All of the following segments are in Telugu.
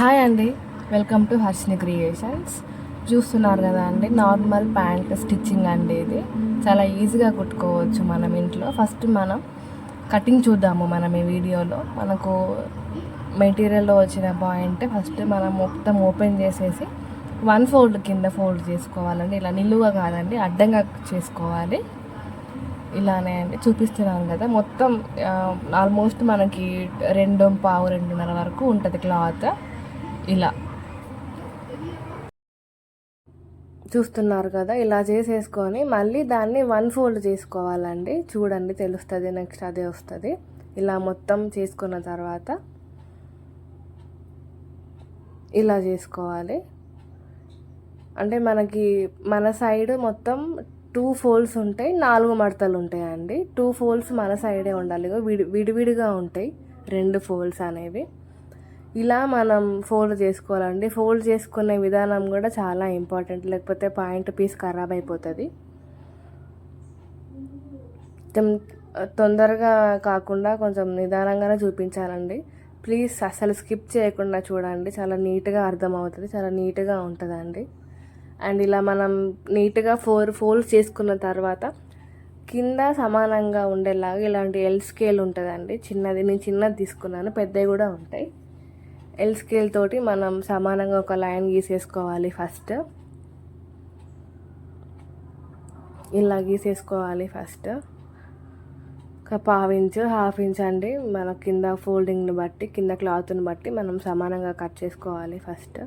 హాయ్ అండి. వెల్కమ్ టు హర్షిని క్రియేషన్స్ చూస్తున్నారు కదా అండి నార్మల్ ప్యాంట్ స్టిచ్చింగ్ అండి ఇది. చాలా ఈజీగా కుట్టుకోవచ్చు మనం ఇంట్లో. ఫస్ట్ మనం కటింగ్ చూద్దాము మనం ఈ వీడియోలో. మనకు మెటీరియల్లో వచ్చిన పాయింట్ ఫస్ట్ మనం మొత్తం ఓపెన్ చేసేసి వన్ ఫోల్డ్ కింద ఫోల్డ్ చేసుకోవాలండి. ఇలా నిలువుగా కాదండి అడ్డంగా చేసుకోవాలి. ఇలానే అండి చూపిస్తున్నాను కదా. మొత్తం ఆల్మోస్ట్ మనకి రెండు పావు రెండున్నర వరకు ఉంటుంది క్లాత్ ఇలా. చూస్తున్నారు కదా ఇలా చేసేసుకొని మళ్ళీ దాన్ని వన్ ఫోల్డ్ చేసుకోవాలండి. చూడండి తెలుస్తుంది నెక్స్ట్ అదే వస్తుంది. ఇలా మొత్తం చేసుకున్న తర్వాత ఇలా చేసుకోవాలి. అంటే మనకి మన సైడ్ మొత్తం టూ ఫోల్డ్స్ ఉంటాయి నాలుగు మడతలు ఉంటాయండి. టూ ఫోల్డ్స్ మన సైడే ఉండాలి. విడి విడివిడిగా ఉంటాయి రెండు ఫోల్డ్స్ అనేవి. ఇలా మనం ఫోల్డ్ చేసుకోవాలండి. ఫోల్డ్ చేసుకునే విధానం కూడా చాలా ఇంపార్టెంట్ లేకపోతే పాయింట్ పీస్ ఖరాబ్ అయిపోతుంది. తొందరగా కాకుండా కొంచెం నిదానంగానే చూపించాలండి. ప్లీజ్ అసలు స్కిప్ చేయకుండా చూడండి. చాలా నీట్గా అర్థమవుతుంది. చాలా నీట్గా ఉంటుందండి. అండ్ ఇలా మనం నీట్గా ఫోర్ ఫోల్డ్ చేసుకున్న తర్వాత కింద సమానంగా ఉండేలాగా ఇలాంటి ఎల్ స్కేల్ ఉంటుందండి. చిన్నది నేను చిన్నది తీసుకున్నాను. పెద్దవి కూడా ఉంటాయి. ఎల్ స్కేల్ తోటి మనం సమానంగా ఒక లైన్ గీసేసుకోవాలి ఫస్ట్ ఇలా గీసేసుకోవాలి ఫస్ట్ ఒక పావు ఇంచు హాఫ్ ఇంచ్ అండి. మన కింద ఫోల్డింగ్ని బట్టి కింద క్లాత్ని బట్టి మనం సమానంగా కట్ చేసుకోవాలి ఫస్ట్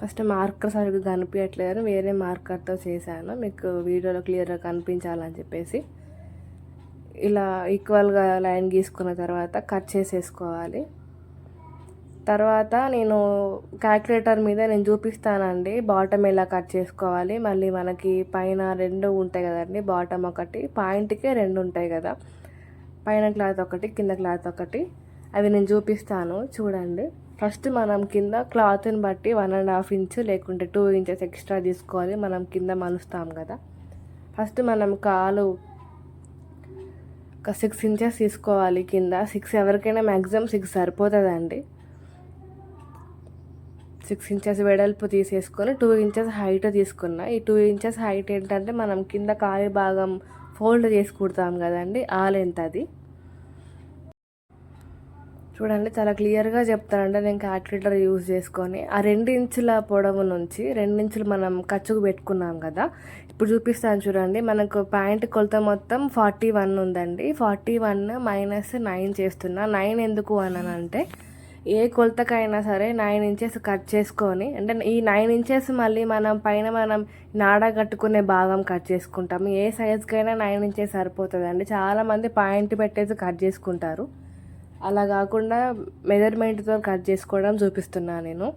ఫస్ట్ మార్కర్ సరిగ్గా కనిపించట్లేదు వేరే మార్కర్తో చేశాను. మీకు వీడియోలో క్లియర్గా కనిపించాలని చెప్పేసి. ఇలా ఈక్వల్గా లైన్ గీసుకున్న తర్వాత కట్ చేసేసుకోవాలి. తర్వాత నేను క్యాల్కులేటర్ మీద నేను చూపిస్తానండి బాటమ్ ఎలా కట్ చేసుకోవాలి. మళ్ళీ మనకి పైన రెండు ఉంటాయి కదండి బాటమ్ ఒకటి పాయింట్కే రెండు ఉంటాయి కదా. పైన క్లాత్ ఒకటి కింద క్లాత్ ఒకటి. అవి నేను చూపిస్తాను చూడండి. ఫస్ట్ మనం కింద క్లాత్ని బట్టి వన్ అండ్ హాఫ్ ఇంచ్ లేకుంటే టూ ఇంచెస్ ఎక్స్ట్రా తీసుకోవాలి. మనం కింద మలుస్తాం కదా. ఫస్ట్ మనం కాలు ఒక సిక్స్ ఇంచెస్ తీసుకోవాలి కింద. సిక్స్ ఎవరికైనా మ్యాక్సిమం సిక్స్ సరిపోతుందండి. సిక్స్ ఇంచెస్ వెడల్పు తీసేసుకొని టూ ఇంచెస్ హైట్ తీసుకున్నా. ఈ టూ ఇంచెస్ హైట్ ఏంటంటే మనం కింద కాలి భాగం ఫోల్డ్ చేసి కుడతాం కదండి. ఆ లెంత్ అది. చూడండి చాలా క్లియర్గా చెప్తానంటే నేను క్యాల్కులేటర్ యూజ్ చేసుకొని ఆ రెండు ఇంచుల పొడవు నుంచి రెండు ఇంచులు మనం ఖర్చుకు పెట్టుకున్నాం కదా. ఇప్పుడు చూపిస్తాను చూడండి. మనకు ప్యాంట్ కొలత మొత్తం ఫార్టీ వన్ ఉందండి. ఫార్టీ వన్ మైనస్ నైన్ చేస్తున్నా. నైన్ ఎందుకు అనంటే ఏ కొలతకైనా సరే నైన్ ఇంచెస్ కట్ చేసుకొని అంటే ఈ నైన్ ఇంచెస్ మళ్ళీ మనం పైన మనం నాడ కట్టుకునే భాగం కట్ చేసుకుంటాము. ఏ సైజ్కైనా నైన్ ఇంచెస్ సరిపోతుందండి. చాలామంది పాయింట్ పెట్టేసి కట్ చేసుకుంటారు. అలా కాకుండా మెజర్మెంట్తో కట్ చేసుకోవడం చూపిస్తున్నాను నేను.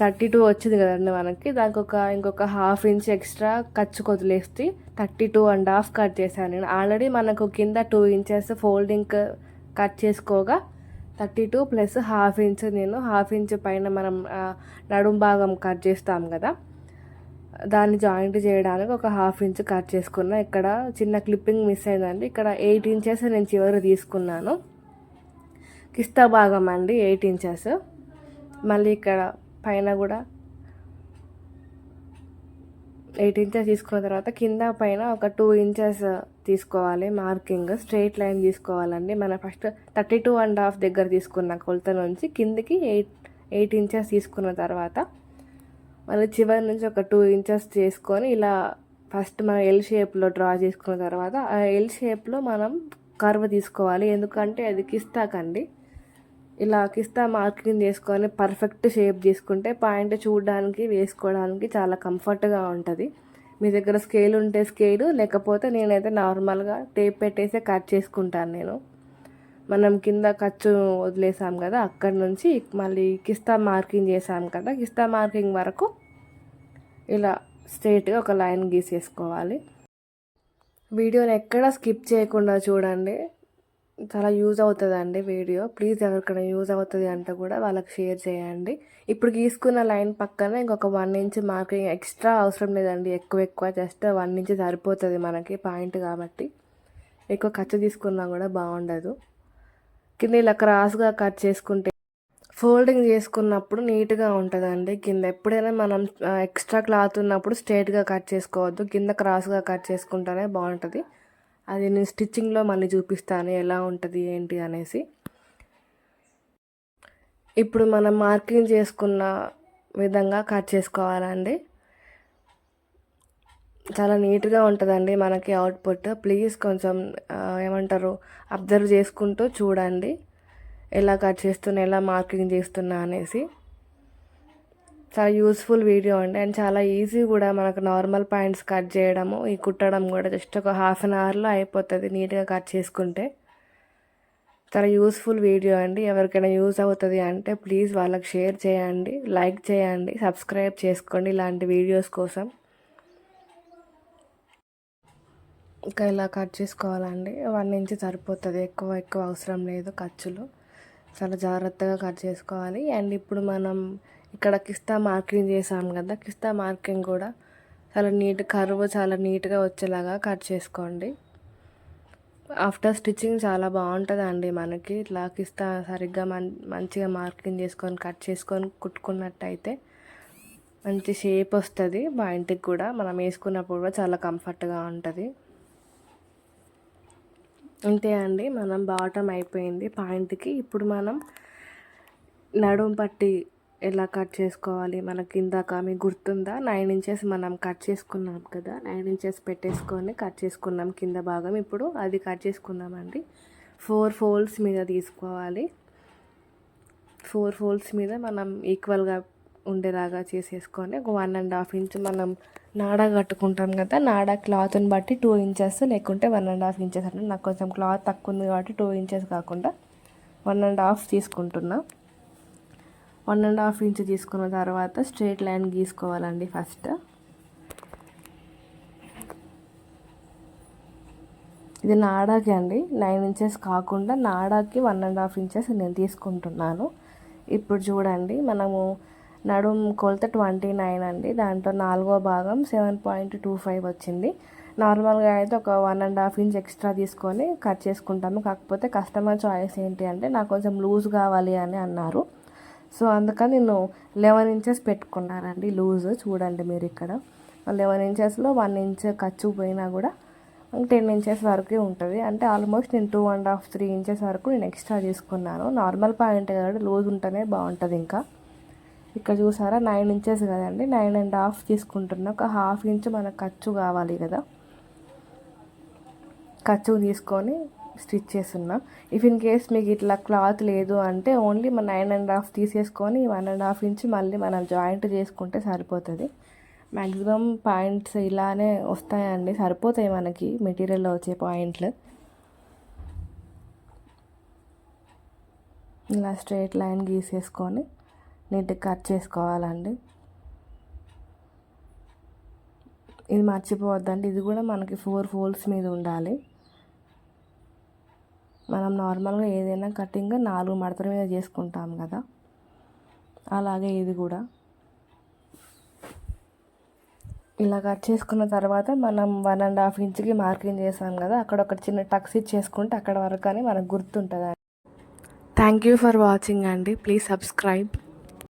థర్టీ టూ వచ్చింది కదండి మనకి దానికి ఒక ఇంకొక హాఫ్ ఇంచ్ ఎక్స్ట్రా ఖర్చు కొదిలేస్తే thirty two and half cut చేశాను నేను. ఆల్రెడీ మనకు కింద two inches folding cut చేసుకోగా thirty two plus half inch నేను హాఫ్ ఇంచ్ పైన మనం నడుం భాగం కట్ చేస్తాం కదా దాన్ని జాయింట్ చేయడానికి ఒక హాఫ్ ఇంచ్ కట్ చేసుకున్నా. ఇక్కడ చిన్న క్లిప్పింగ్ మిస్ అయిందండి. ఇక్కడ ఎయిట్ ఇంచెస్ నేను చివరి తీసుకున్నాను. కిస్తా భాగం అండి ఎయిట్ ఇంచెస్. మళ్ళీ ఇక్కడ పైన కూడా ఎయిట్ ఇంచెస్ తీసుకున్న తర్వాత కింద పైన ఒక టూ ఇంచెస్ తీసుకోవాలి మార్కింగ్ స్ట్రైట్ లైన్ తీసుకోవాలండి. మన first thirty two and half దగ్గర తీసుకున్న కొలత నుంచి కిందికి ఎయిట్ ఎయిట్ ఇంచెస్ తీసుకున్న తర్వాత మళ్ళీ చివరి నుంచి ఒక టూ ఇంచెస్ చేసుకొని ఇలా ఫస్ట్ మనం ఎల్ షేప్లో డ్రా చేసుకున్న తర్వాత ఆ ఎల్ షేప్లో మనం కర్వ్ తీసుకోవాలి. ఎందుకంటే అది కిస్తాకండి ఇలా కిస్తా మార్కింగ్ చేసుకొని పర్ఫెక్ట్ షేప్ తీసుకుంటే పాయింట్ చూడడానికి వేసుకోవడానికి చాలా కంఫర్ట్గా ఉంటుంది. మీ దగ్గర స్కేల్ ఉంటే స్కేలు లేకపోతే నేనైతే నార్మల్గా టేప్ పెట్టేసే కట్ చేసుకుంటాను నేను. మనం కింద ఖర్చు వదిలేసాం కదా అక్కడ నుంచి మళ్ళీ కిస్తా మార్కింగ్ చేసాం కదా కిస్తా మార్కింగ్ వరకు ఇలా స్ట్రైట్గా ఒక లైన్ గీసేసుకోవాలి. వీడియోని ఎక్కడ స్కిప్ చేయకుండా చూడండి. చాలా యూజ్ అవుతుందండి వీడియో. ప్లీజ్ ఎవరికైనా యూజ్ అవుతుంది అంటే కూడా వాళ్ళకి షేర్ చేయండి. ఇప్పుడు గీసుకున్న లైన్ పక్కన ఇంకొక వన్ ఇంచ్ మార్కింగ్ ఎక్స్ట్రా అవసరం లేదండి. ఎక్కువ ఎక్కువ జస్ట్ వన్ ఇంచ్ సరిపోతుంది మనకి పాయింట్ కాబట్టి. ఎక్కువ ఖర్చు తీసుకున్నా కూడా బాగుండదు. కింద ఇలా క్రాస్గా కట్ చేసుకుంటే ఫోల్డింగ్ చేసుకున్నప్పుడు నీట్గా ఉంటుందండి. కింద ఎప్పుడైనా మనం ఎక్స్ట్రా క్లాత్ ఉన్నప్పుడు స్ట్రేట్గా కట్ చేసుకోవద్దు. కింద క్రాస్గా కట్ చేసుకుంటేనే బాగుంటుంది. అది నేను స్టిచ్చింగ్లో మళ్ళీ చూపిస్తాను ఎలా ఉంటుంది ఏంటి అనేసి. ఇప్పుడు మనం మార్కింగ్ చేసుకున్న విధంగా కట్ చేసుకోవాలండి. చాలా నీట్గా ఉంటుందండి మనకి అవుట్పుట్. ప్లీజ్ కొంచెం ఏమంటారు అబ్జర్వ్ చేసుకుంటూ చూడండి. ఎలా కట్ చేస్తున్నా ఎలా మార్కింగ్ చేస్తున్నా అనేసి. చాలా యూస్ఫుల్ వీడియో అండి. అండ్ చాలా ఈజీ కూడా మనకు నార్మల్ పాయింట్స్ కట్ చేయడము ఈ కుట్టడం కూడా జస్ట్ ఒక హాఫ్ అన్ అవర్లో అయిపోతుంది నీట్గా కట్ చేసుకుంటే. చాలా యూస్ఫుల్ వీడియో అండి. ఎవరికైనా యూజ్ అవుతుంది అంటే ప్లీజ్ వాళ్ళకి షేర్ చేయండి లైక్ చేయండి సబ్స్క్రైబ్ చేసుకోండి ఇలాంటి వీడియోస్ కోసం. ఇంకా ఇలా కట్ చేసుకోవాలండి. వన్ ఇంచ్ సరిపోతుంది ఎక్కువ ఎక్కువ అవసరం లేదు ఖర్చులు. చాలా జాగ్రత్తగా కట్ చేసుకోవాలి. అండ్ ఇప్పుడు మనం ఇక్కడ కిస్తా మార్కింగ్ చేసాం కదా కిస్తా మార్కింగ్ కూడా చాలా నీట్ కరువు చాలా నీట్గా వచ్చేలాగా కట్ చేసుకోండి. ఆఫ్టర్ స్టిచ్చింగ్ చాలా బాగుంటుందండి మనకి. ఇట్లా కిస్తా సరిగ్గా మం మంచిగా మార్కింగ్ చేసుకొని కట్ చేసుకొని కుట్టుకున్నట్టయితే మంచి షేప్ వస్తుంది. మా ఇంటికి కూడా మనం వేసుకున్నప్పుడు కూడా చాలా కంఫర్ట్గా ఉంటుంది. అంతే అండి మనం బాటమ్ అయిపోయింది. పాయింట్కి ఇప్పుడు మనం నడుం పట్టి ఎలా కట్ చేసుకోవాలి? మనకి ఇందాక మీకు గుర్తుందా? నైన్ ఇంచెస్ మనం కట్ చేసుకున్నాం కదా? నైన్ ఇంచెస్ పెట్టేసుకొని కట్ చేసుకున్నాం కింద భాగం. ఇప్పుడు అది కట్ చేసుకుందామండి. ఫోర్ ఫోల్డ్స్ మీద తీసుకోవాలి. ఫోర్ ఫోల్డ్స్ మీద మనం ఈక్వల్గా ఉండేలాగా చేసేసుకొని ఒక వన్ అండ్ హాఫ్ ఇంచ్ మనం నాడా కట్టుకుంటాం కదా? నాడా క్లాత్ని బట్టి టూ ఇంచెస్ లేకుంటే వన్ అండ్ హాఫ్ ఇంచెస్ అంటే నాకు కొంచెం క్లాత్ తక్కువ ఉంది కాబట్టి టూ ఇంచెస్ కాకుండా వన్ అండ్ హాఫ్ తీసుకుంటున్నాం. వన్ అండ్ హాఫ్ ఇంచ్ తీసుకున్న తర్వాత స్ట్రేట్ లైన్ గీసుకోవాలండి ఫస్ట్. ఇది నాడాకి అండి నైన్ ఇంచెస్ కాకుండా నాడాకి వన్ అండ్ హాఫ్ ఇంచెస్ నేను తీసుకుంటున్నాను. ఇప్పుడు చూడండి మనము నడుం కొలత ట్వంటీ నైన్ అండి దాంట్లో నాలుగో భాగం సెవెన్ పాయింట్ టూ ఫైవ్ వచ్చింది. నార్మల్గా అయితే ఒక one and half inch extra తీసుకొని కట్ చేసుకుంటాము. కాకపోతే కస్టమర్ చాయిస్ ఏంటి అంటే నాకు కొంచెం లూజ్ కావాలి అని అన్నారు. సో అందుకని నేను లెవెన్ ఇంచెస్ పెట్టుకున్నానండి లూజ్. చూడండి మీరు ఇక్కడ. లెవెన్ ఇంచెస్లో వన్ ఇంచ్ ఖర్చు పోయినా కూడా టెన్ ఇంచెస్ వరకే ఉంటుంది. అంటే ఆల్మోస్ట్ నేను two and half three inches వరకు నేను ఎక్స్ట్రా తీసుకున్నాను. నార్మల్ పాయింట్ కాబట్టి లూజ్ ఉంటేనే బాగుంటుంది ఇంకా. ఇక్కడ చూసారా నైన్ ఇంచెస్ కదండి. నైన్ అండ్ హాఫ్ తీసుకుంటున్నా. ఒక హాఫ్ ఇంచ్ మనకు ఖర్చు కావాలి కదా. ఖర్చు తీసుకొని స్టిచ్ చేస్తున్నా. ఇఫ్ ఇన్ కేస్ మీకు ఇట్లా క్లాత్ లేదు అంటే ఓన్లీ మన నైన్ అండ్ హాఫ్ తీసేసుకొని వన్ అండ్ హాఫ్ ఇంచ్ మళ్ళీ మనం జాయింట్ చేసుకుంటే సరిపోతుంది. మ్యాక్సిమం పాయింట్స్ ఇలానే వస్తాయండి. సరిపోతాయి మనకి మెటీరియల్లో వచ్చే పాయింట్లు ఇలా స్ట్రైట్ లైన్ గీసేసుకొని నీట్గా కట్ చేసుకోవాలండి. ఇది మర్చిపోవద్దండి. ఇది కూడా మనకి ఫోర్ ఫోల్డ్స్ మీద ఉండాలి. మనం నార్మల్గా ఏదైనా కటింగ్ నాలుగు మడతల మీద చేసుకుంటాం కదా. అలాగే ఇది కూడా. ఇలా కట్ చేసుకున్న తర్వాత మనం వన్ అండ్ హాఫ్ ఇంచ్కి మార్కింగ్ చేసాం కదా అక్కడ ఒక చిన్న టక్స్ ఇచ్చేసుకుంటే అక్కడ వరకు అని మనకు గుర్తుంటుంది థ్యాంక్ యూ ఫర్ వాచింగ్ అండి. Please subscribe